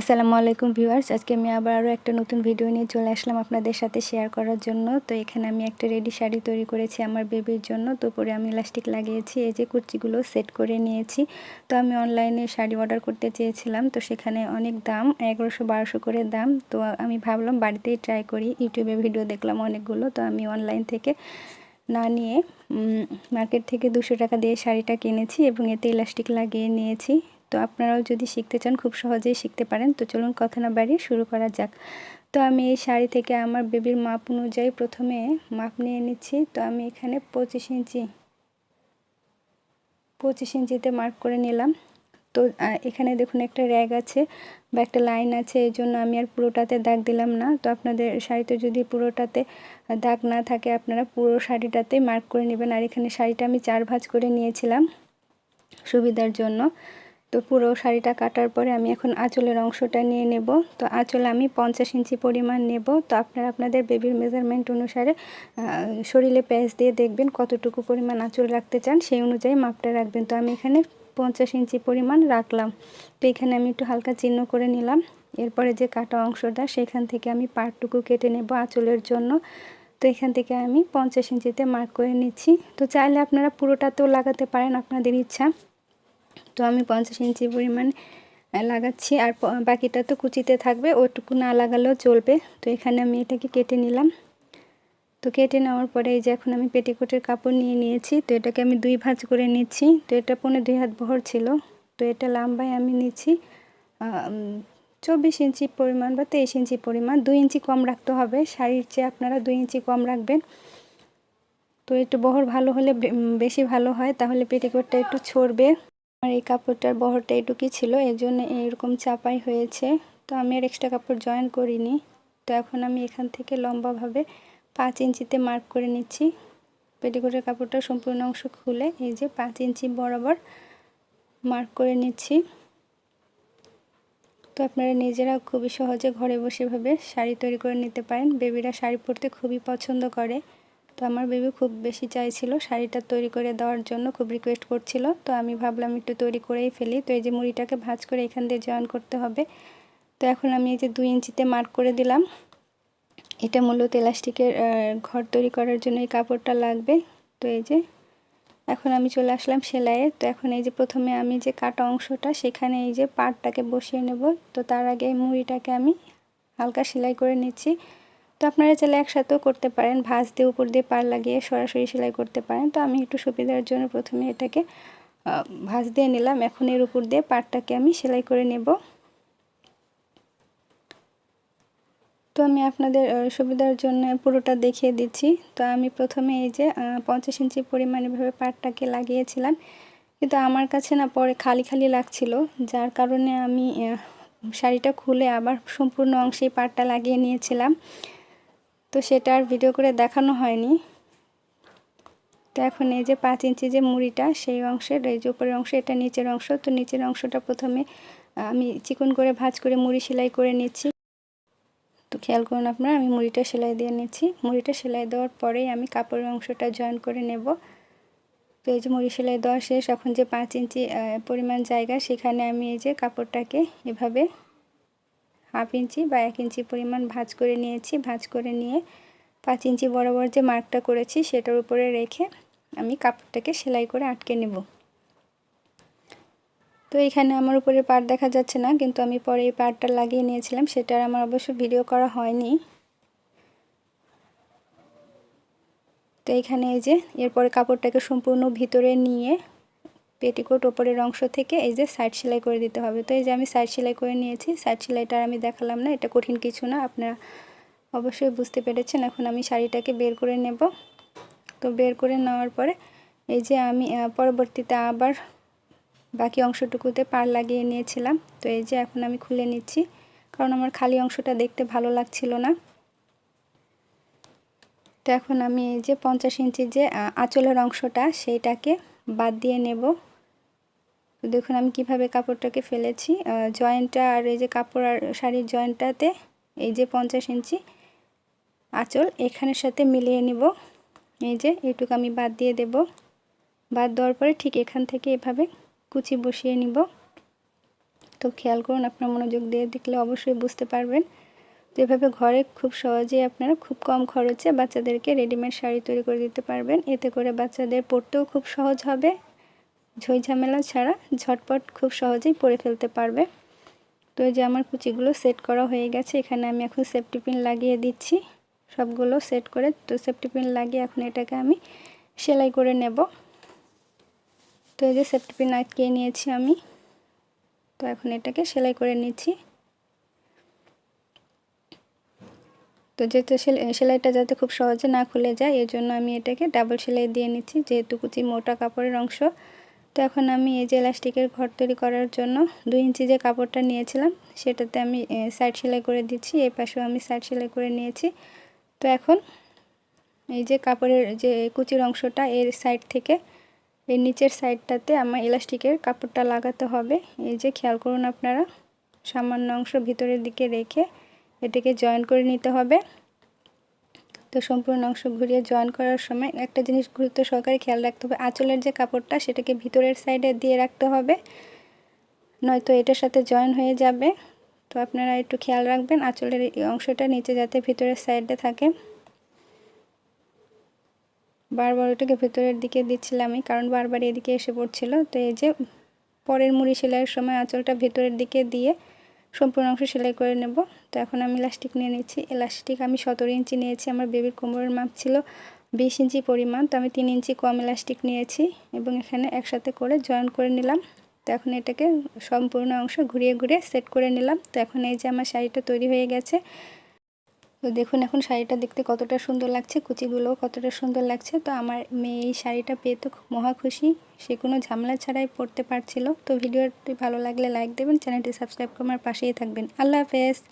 আসসালামু আলাইকুম ভিউয়ার্স। আজকে আমি আবার আরও একটা নতুন ভিডিও নিয়ে চলে আসলাম আপনাদের সাথে শেয়ার করার জন্য। তো এখানে আমি একটা রেডি শাড়ি তৈরি করেছি আমার বেবির জন্য। তো পরে আমি ইলাস্টিক লাগিয়েছি, এই যে কুর্চিগুলো সেট করে নিয়েছি। তো আমি অনলাইনে শাড়ি অর্ডার করতে চেয়েছিলাম। তো সেখানে অনেক দাম, এগারোশো বারোশো করে দাম। তো আমি ভাবলাম বাড়িতেই ট্রাই করি। ইউটিউবে ভিডিও দেখলাম অনেকগুলো। তো আমি অনলাইন থেকে না নিয়ে মার্কেট থেকে দুশো টাকা দিয়ে শাড়িটা কিনেছি এবং এতে ইলাস্টিক লাগিয়ে নিয়েছি। তো আপনারাও যদি শিখতে চান, খুব সহজেই শিখতে পারেন। তো চলুন কথা না বাড়িয়ে শুরু করা যাক। তো আমি এই শাড়ি থেকে আমার বেবির মাপ অনুযায়ী প্রথমে মাপ নিয়ে নিচ্ছি। তো আমি এখানে পঁচিশ ইঞ্চি, পঁচিশ ইঞ্চিতে মার্ক করে নিলাম। তো এখানে দেখুন একটা র্যাগ আছে বা একটা লাইন আছে, এই জন্য আমি আর পুরোটাতে দাগ দিলাম না। তো আপনাদের শাড়িতে যদি পুরোটাতে দাগ না থাকে, আপনারা পুরো শাড়িটাতে মার্ক করে নেবেন। আর এখানে শাড়িটা আমি চার ভাঁজ করে নিয়েছিলাম সুবিধার জন্য। তো পুরো শাড়িটা কাটার পরে আমি এখন আঁচলের অংশটা নিয়ে নেব। তো আঁচল আমি পঞ্চাশ ইঞ্চি পরিমাণ নেব। তো আপনারা আপনাদের বেবির মেজারমেন্ট অনুসারে শরীরে প্যাচ দিয়ে দেখবেন কতটুকু পরিমাণ আঁচল রাখতে চান, সেই অনুযায়ী মাপটা রাখবেন। তো আমি এখানে পঞ্চাশ ইঞ্চি পরিমাণ রাখলাম। তো এখানে আমি একটু হালকা চিহ্ন করে নিলাম। এরপরে যে কাটা অংশটা, সেখান থেকে আমি পাটটুকু কেটে নেব আঁচলের জন্য। তো এখান থেকে আমি পঞ্চাশ ইঞ্চিতে মার্ক করে নিচ্ছি। তো চাইলে আপনারা পুরোটাতেও লাগাতে পারেন, আপনাদের ইচ্ছা। তো আমি পঞ্চাশ ইঞ্চি পরিমাণ লাগাচ্ছি। আর বাকিটা তো কুচিতে থাকবে ওইটুকু না লাগালেও চলবে। তো এখানে আমি এটাকে কেটে নিলাম। তো কেটে নেওয়ার পরে এই যে এখন আমি পেটিকোটের কাপড় নিয়ে নিয়েছি। তো এটাকে আমি দুই ভাঁজ করে নিচ্ছি। তো এটা পনেরো দুই হাত বহর ছিল। তো এটা লাম্বায় আমি নিচ্ছি চব্বিশ ইঞ্চি পরিমাণ বা তেইশ ইঞ্চি পরিমাণ। দুই ইঞ্চি কম রাখতে হবে। শাড়ির চেয়ে আপনারা দুই ইঞ্চি কম রাখবেন। তো একটু বহর ভালো হলে বেশি ভালো হয়। তাহলে পেটিকোটটা একটু ছড়বে। আমার এই কাপড়টার বহরটা এটুকুই ছিল এই জন্য এইরকম চাপাই হয়েছে। তো আমি আর এক্সট্রা কাপড় জয়েন করিনি। তো এখন আমি এখান থেকে লম্বাভাবে পাঁচ ইঞ্চিতে মার্ক করে নিচ্ছি। পেটিকোটের কাপড়টা সম্পূর্ণ অংশ খুলে এই যে পাঁচ ইঞ্চি বরাবর মার্ক করে নিচ্ছি। তো আপনারা নিজেরা খুবই সহজে ঘরে বসেভাবে শাড়ি তৈরি করে নিতে পারেন। বেবিরা শাড়ি পরতে খুবই পছন্দ করে। তো আমার বেবি খুব বেশি চাইছিল শাড়িটা তৈরি করে দেওয়ার জন্য, খুব রিকোয়েস্ট করছিল। তো আমি ভাবলাম একটু তৈরি করেই ফেলি। তো এই যে মুড়িটাকে ভাজ করে এখান দিয়ে জয়েন করতে হবে। তো এখন আমি এই যে দুই ইঞ্চিতে মার্ক করে দিলাম। এটা মূলত এলাস্টিকের ঘর তৈরি করার জন্য এই কাপড়টা লাগবে। তো এই যে এখন আমি চলে আসলাম সেলাইয়ে। তো এখন এই যে প্রথমে আমি যে কাটা অংশটা, সেখানে এই যে পাটটাকে বসিয়ে নেব। তো তার আগে মুড়িটাকে আমি হালকা সেলাই করে নিচ্ছি। তো আপনারা চাইলে একসাথেও করতে পারেন। ভাঁজ দিয়ে উপর দিয়ে পার লাগিয়ে সরাসরি সেলাই করতে পারেন। তো আমি একটু সুবিধার জন্য প্রথমে এটাকে ভাঁজ দিয়ে নিলাম। এখন এর উপর দিয়ে পাটটাকে আমি সেলাই করে নেব। তো আমি আপনাদের সুবিধার জন্য পুরোটা দেখিয়ে দিচ্ছি। তো আমি প্রথমে এই যে পঞ্চাশ ইঞ্চি পরিমাণেভাবে পাটটাকে লাগিয়েছিলাম। কিন্তু আমার কাছে না পরে খালি খালি লাগছিল। যার কারণে আমি শাড়িটা খুলে আবার সম্পূর্ণ অংশে পাটটা লাগিয়ে নিয়েছিলাম। তো সেটা আর ভিডিও করে দেখানো হয়নি। তো এখন এই যে পাঁচ ইঞ্চি যে মুড়িটা, সেই অংশের, এই যে উপরের অংশ, এটা নিচের অংশ। তো নিচের অংশটা প্রথমে আমি চিকন করে ভাজ করে মুড়ি সেলাই করে নিচ্ছি। তো খেয়াল করুন আপনারা, আমি মুড়িটা সেলাই দিয়ে নিচ্ছি। মুড়িটা সেলাই দেওয়ার পরেই আমি কাপড়ের অংশটা জয়েন করে নেব। তো এই যে মুড়ি সেলাই দেওয়া শেষ, এখন যে পাঁচ ইঞ্চি পরিমাণ জায়গা, সেখানে আমি এই যে কাপড়টাকে এভাবে হাফ ইঞ্চি বা এক ইঞ্চি পরিমাণ ভাজ করে নিয়েছি। ভাজ করে নিয়ে পাঁচ ইঞ্চি বরাবর যে মার্কটা করেছি সেটার উপরে রেখে আমি কাপড়টাকে সেলাই করে আটকে নেব। তো এখানে আমার উপরে পাট দেখা যাচ্ছে না, কিন্তু আমি পরে এই পাটটা লাগিয়ে নিয়েছিলাম। সেটার আমার অবশ্য ভিডিও করা হয়নি। তো এইখানে এই যে, এরপরে কাপড়টাকে সম্পূর্ণ ভিতরে নিয়ে পেটিকোট ওপরের অংশ থেকে এই যে সাইড সেলাই করে দিতে হবে। তো এই যে আমি সাইড সেলাই করে নিয়েছি সাইড সেলাইটা আমি দেখালাম না, এটা কঠিন কিছু না, আপনারা অবশ্যই বুঝতে পেরেছেন। এখন আমি শাড়িটাকে বের করে নেব। তো বের করে নেওয়ার পরে এই যে আমি পরবর্তীতে আবার বাকি অংশটুকুতে পার লাগিয়ে নিয়েছিলাম। তো এই যে এখন আমি খুলে নিচ্ছি, কারণ আমার খালি অংশটা দেখতে ভালো লাগছিল না। তো এখন আমি এই যে পঞ্চাশ ইঞ্চি যে আঁচলের অংশটা, সেইটাকে বাদ দিয়ে নেব। তো দেখুন, আমি কীভাবে কাপড়টাকে ফেলেছি। জয়েন্টটা আর এই যে কাপড় আর শাড়ির জয়েন্টটাতে এই যে পঞ্চাশ ইঞ্চি আঁচল, এখানের সাথে মিলিয়ে নিব। এই যে এইটুকু আমি বাদ দিয়ে দেব। বাদ দেওয়ার পরে ঠিক এখান থেকে এভাবে কুচি বসিয়ে নিব। তো খেয়াল করুন, আপনার মনোযোগ দিয়ে দেখলে অবশ্যই বুঝতে পারবেন। তো এভাবে ঘরে খুব সহজেই আপনারা খুব কম খরচে বাচ্চাদেরকে রেডিমেড শাড়ি তৈরি করে দিতে পারবেন। এতে করে বাচ্চাদের পরতেও খুব সহজ হবে। ঝামেলা ছাড়া ঝটপট খুব সহজেই পরে ফেলতে পারবে। তো এই যে আমার কুচিগুলো সেট করা হয়ে গেছে, এখানে আমি এখন সেফটি পিন লাগিয়ে দিচ্ছি। সবগুলো সেট করে তো সেফটি পিন লাগিয়ে এখন এটাকে আমি সেলাই করে নেব। তো এই যে সেফটি পিন আটকিয়ে নিয়েছি আমি। তো এখন এটাকে সেলাই করে নিচ্ছি। তো যেহেতু সেলাইটা যাতে খুব সহজে না খুলে যায় এই জন্য আমি এটাকে ডাবল সেলাই দিয়ে নিচ্ছি, যেহেতু কুচি মোটা কাপড়ের অংশ। তো এখন আমি এই যে এলাস্টিকের ঘর তৈরি করার জন্য দুই ইঞ্চি যে কাপড়টা নিয়েছিলাম, সেটাতে আমি সাইড সেলাই করে দিচ্ছি, এই পাশেও আমি সাইড সেলাই করে নিয়েছি। তো এখন এই যে কাপড়ের যে কুচির অংশটা, এর সাইড থেকে এই নিচের সাইডটাতে আমার এলাস্টিকের কাপড়টা লাগাতে হবে। এই যে খেয়াল করুন আপনারা, সামান্য অংশ ভিতরের দিকে রেখে এটাকে জয়েন করে নিতে হবে। তো সম্পূর্ণ অংশ ঘুরিয়ে জয়েন করার সময় একটা জিনিস গুরুত্ব সহকারে খেয়াল রাখতে হবে। আঁচলের যে কাপড়টা, সেটাকে ভিতরের সাইডে দিয়ে রাখতে হবে। নয়তো এটার সাথে জয়েন হয়ে যাবে। তো আপনারা একটু খেয়াল রাখবেন, আঁচলের এই অংশটা নিচে যাতে ভিতরের সাইডে থাকে। বারবার ওটাকে ভিতরের দিকে দিচ্ছিলাম আমি, কারণ বারবার এদিকে এসে পড়ছিল। তো এই যে পরের মুড়ি সেলাইয়ের সময় আঁচলটা ভিতরের দিকে দিয়ে সম্পূর্ণ অংশ সেলাই করে নেব। তো এখন আমি ইলাস্টিক নিয়ে নিচ্ছি। ইলাস্টিক আমি সতেরো ইঞ্চি নিয়েছি। আমার বেবির কোমরের মাপ ছিল বিশ ইঞ্চি পরিমাণ। তো আমি তিন ইঞ্চি কম ইলাস্টিক নিয়েছি এবং এখানে একসাথে করে জয়েন করে নিলাম। তো এখন এটাকে সম্পূর্ণ অংশ ঘুরিয়ে ঘুরিয়ে সেট করে নিলাম। তো এখন এই যে আমার শাড়িটা তৈরি হয়ে গেছে তো দেখুন, এখন শাড়িটা দেখতে কতটা সুন্দর লাগছে, কুচিগুলোও কতটা সুন্দর লাগছে। তো আমার মেয়ে এই শাড়িটা পেয়ে তো মহা খুশি। সে কোনো ঝামেলা ছাড়াই পড়তে পারছিল। তো ভিডিওটি ভালো লাগলে লাইক দেবেন, চ্যানেলটি সাবস্ক্রাইব করে আমার পাশেই থাকবেন। আল্লাহ হাফেজ।